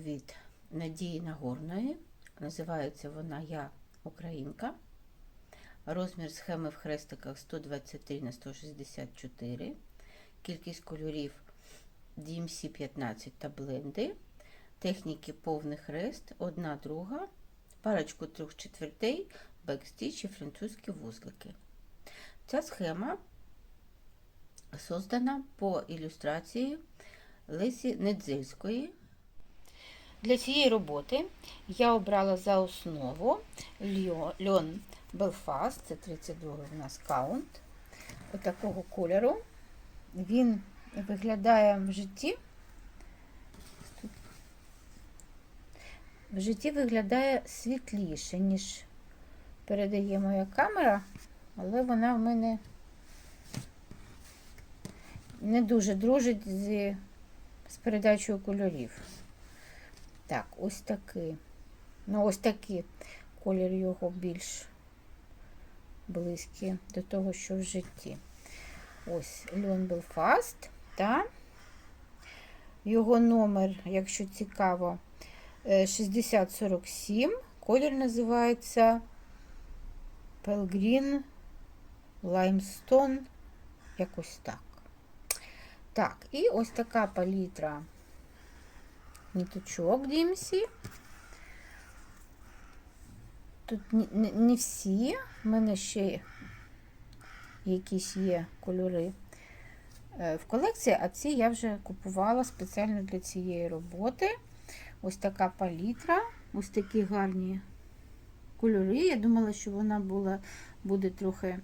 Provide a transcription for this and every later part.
від Надії Нагорної. Називається вона Я Українка. Розмір схеми в хрестиках 123 на 164. Кількість кольорів DMC 15 та бленди. Техніки повний хрест, одна друга, парочку трьох четвертей, бекстіч і французькі вузлики. Ця схема создана по ілюстрації Лесі Недзельської. Для цієї роботи я обрала за основу льон Белфаст, це 32 у нас каунт, отакого кольору. Він виглядає в житті. В житті виглядає світліше, ніж передає моя камера, але вона в мене не дуже дружить з, з передачею кольорів. Так, ось такий. Ну, ось такий колір його більш близький до того, що в житті. Ось Льон Белфаст, та його номер, якщо цікаво, 6047. Колір називається Pelgreen Limestone. Якось так. Так, і ось така палітра ниточок DMC. Тут не, всі, в мене ще якісь є кольори в колекції, а ці я вже купувала спеціально для цієї роботи. Ось така палітра, ось такі гарні кольори. Я думала, що вона була, буде трохи,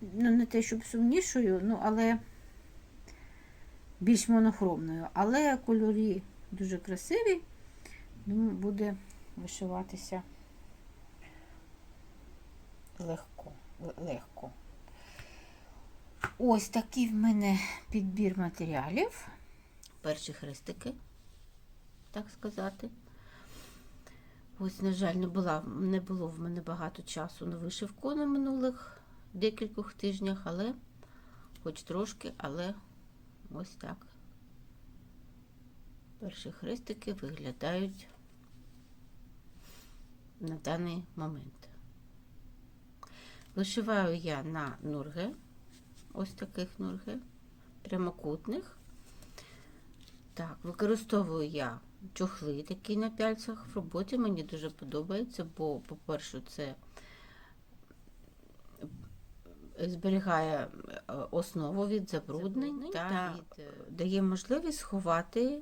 ну, не те, щоб сумнішою, ну, але більш монохромною. Але кольори дуже красиві, думаю, буде вишиватися легко. легко. Ось такий в мене підбір матеріалів. Перші хрестики, так сказати. Ось, на жаль, не, була, не було в мене багато часу на вишивку на минулих декількох тижнях, але хоч трошки, але ось так. Перші хрестики виглядають на даний момент. Вишиваю я на нурге, ось таких нурге, прямокутних. Так, використовую я чохли такі на пяльцях. В роботі мені дуже подобається, бо, по-перше, це зберігає основу від забруднень та від, дає можливість сховати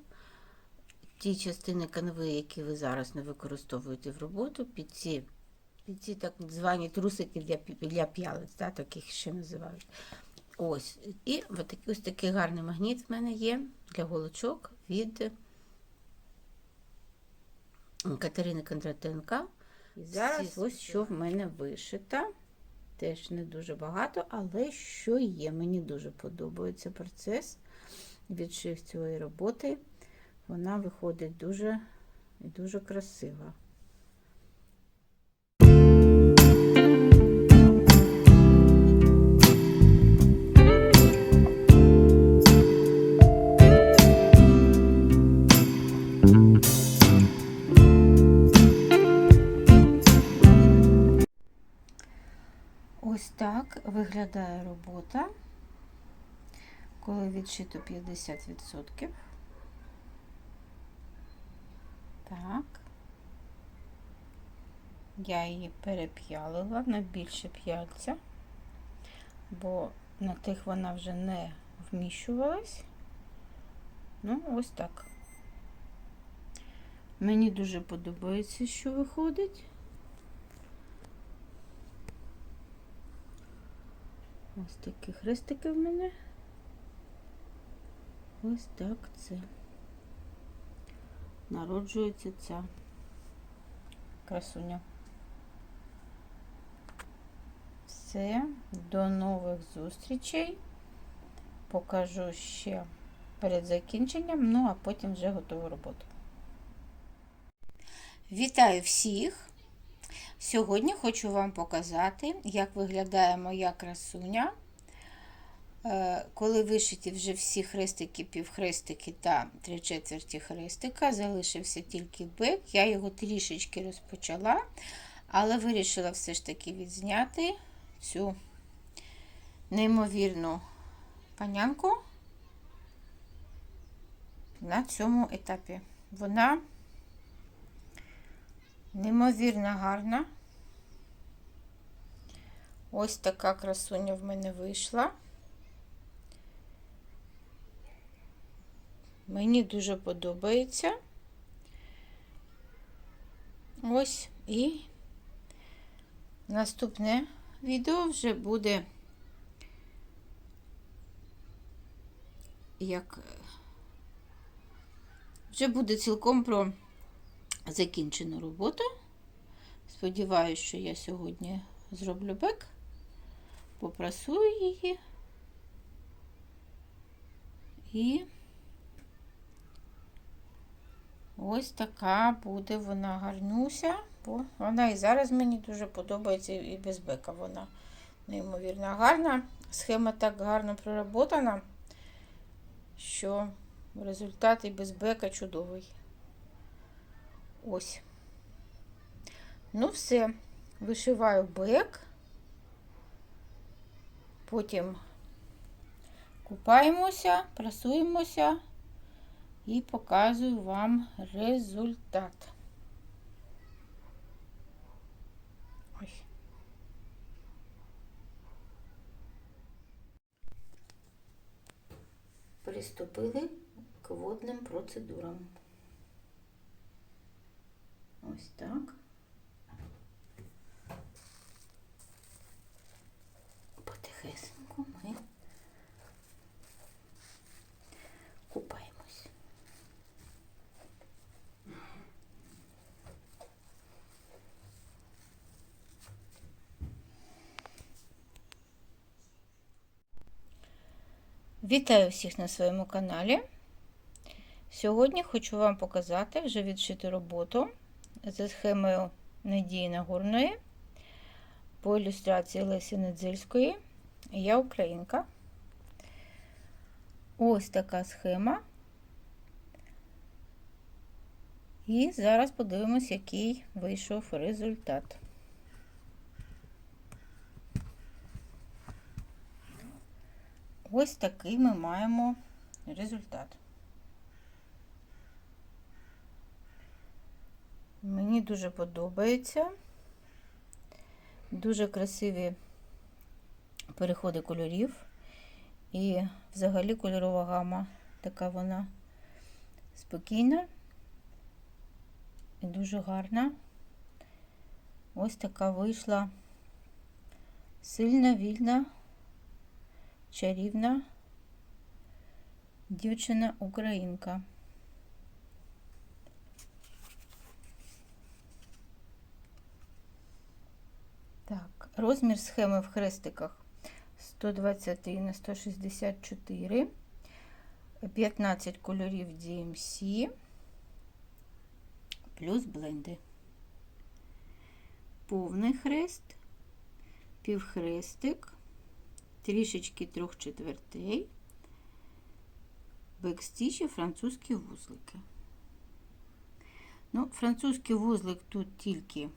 ті частини канви, які ви зараз не використовуєте в роботу, під ці під ці так звані трусики для для п'ялиць, да, таких ще називають. Ось. І ось такий, ось такий гарний магніт в мене є для голочок від Катерини Кондратенка. І зараз ось що в мене вишита. Теж не дуже багато, але що є. Мені дуже подобається процес відшив цієї роботи. Вона виходить дуже і дуже красива. Виглядає робота, коли відшито 50%. Так, я її переп'ялила на більше п'яльця, бо на тих вона вже не вміщувалась. Ну, ось так. Мені дуже подобається, що виходить. Ось такі хрестики в мене. Ось так це народжується ця красуня. Все, до нових зустрічей. Покажу ще перед закінченням, ну а потім вже готову роботу. Вітаю всіх! Сьогодні хочу вам показати, як виглядає моя красуня Е, Коли вишиті вже всі хрестики, півхрестики та три четверті хрестика, залишився тільки бек. Я його трішечки розпочала, але вирішила все ж таки відзняти цю неймовірну панянку на цьому етапі. Вона неймовірно гарна. Ось така красуня в мене вийшла. Мені дуже подобається. Ось і наступне відео вже буде як вже буде цілком про закінчену роботу. Сподіваюся, що я сьогодні зроблю бек, попрасую її і ось така буде вона гарнуся, бо вона і зараз мені дуже подобається, і без бека вона неймовірно гарна. Схема так гарно проработана, що результат і без бека чудовий. Ось. Ну, все, вишиваю бек, потім купаємося, прасуємося і показую вам результат. Ось. Приступили к водним процедурам. Ось так. Потихесеньку ми купаємось. Вітаю всіх на своєму каналі. Сьогодні хочу вам показати вже відшиту роботу за схемою Надії Нагорної по ілюстрації Лесі Недзельської. Я українка. Ось така схема. І зараз подивимось, який вийшов результат. Ось такий ми маємо результат. Мені дуже подобається. Дуже красиві переходи кольорів. І взагалі кольорова гама така вона спокійна і дуже гарна. Ось така вийшла сильна, вільна, чарівна дівчина-українка. Так, розмір схеми в хрестиках. 123 на 164, 15 кольорів DMC, плюс бленди. Повний хрест, півхрестик, трішечки трьох четвертей, бекстіч і французькі вузлики. Ну, французький вузлик тут тільки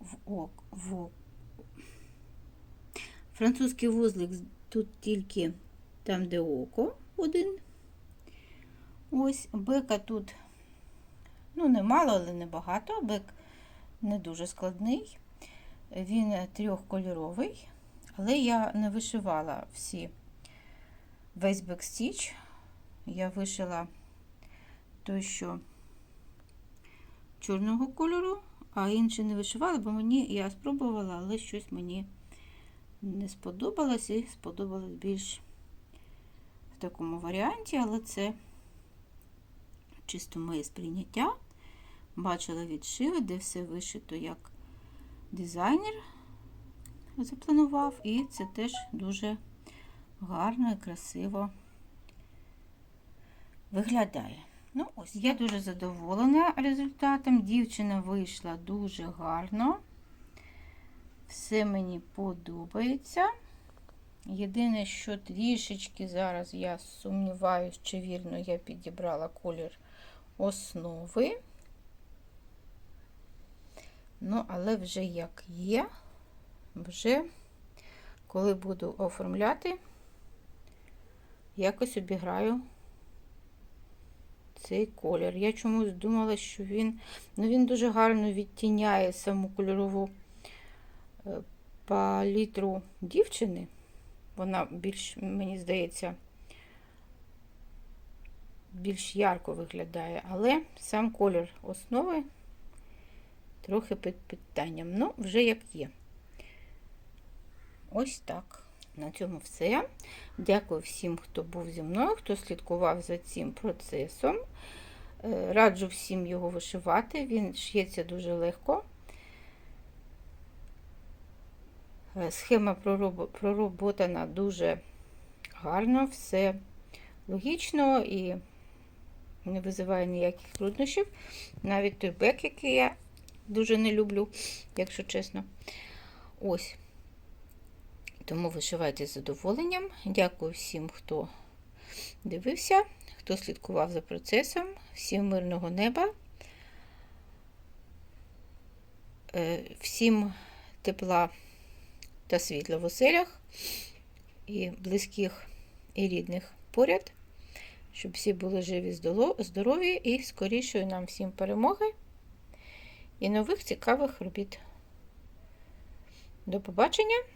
в ок, в. Французький вузлик тут тільки там, де око один. Ось бека тут, ну, немало, але небагато. Бек не дуже складний. Він трьохкольоровий, але я не вишивала всі весь бекстіч. Я вишила той, що чорного кольору, а інші не вишивала, бо мені я спробувала, але щось мені не сподобалось і сподобалось більш в такому варіанті, але це чисто моє сприйняття. Бачила відшиви, де все вишито як дизайнер запланував, і це теж дуже гарно і красиво виглядає. Ну, ось я дуже задоволена результатом. Дівчина вийшла дуже гарно. Все мені подобається. Єдине, що трішечки зараз я сумніваюсь, чи вірно я підібрала колір основи. Ну, але вже як є, вже коли буду оформляти, якось обіграю цей колір. Я чомусь думала, що він, ну, він дуже гарно відтіняє саму кольорову е, палітру дівчини. Вона більш, мені здається, більш ярко виглядає, але сам колір основи трохи під питанням. Ну, вже як є. Ось так. На цьому все. Дякую всім, хто був зі мною, хто слідкував за цим процесом. Е, Раджу всім його вишивати, він шиється дуже легко. Е, Схема пророб- пророботана дуже гарно, все логічно і не визиває ніяких труднощів. Навіть той бек, який я дуже не люблю, якщо чесно. Ось. Тому вишивайте з задоволенням. Дякую всім, хто дивився, хто слідкував за процесом. Всім мирного неба. Е, Всім тепла та світла в оселях і близьких і рідних поряд, щоб всі були живі, здорові і скорішої нам всім перемоги і нових цікавих робіт. До побачення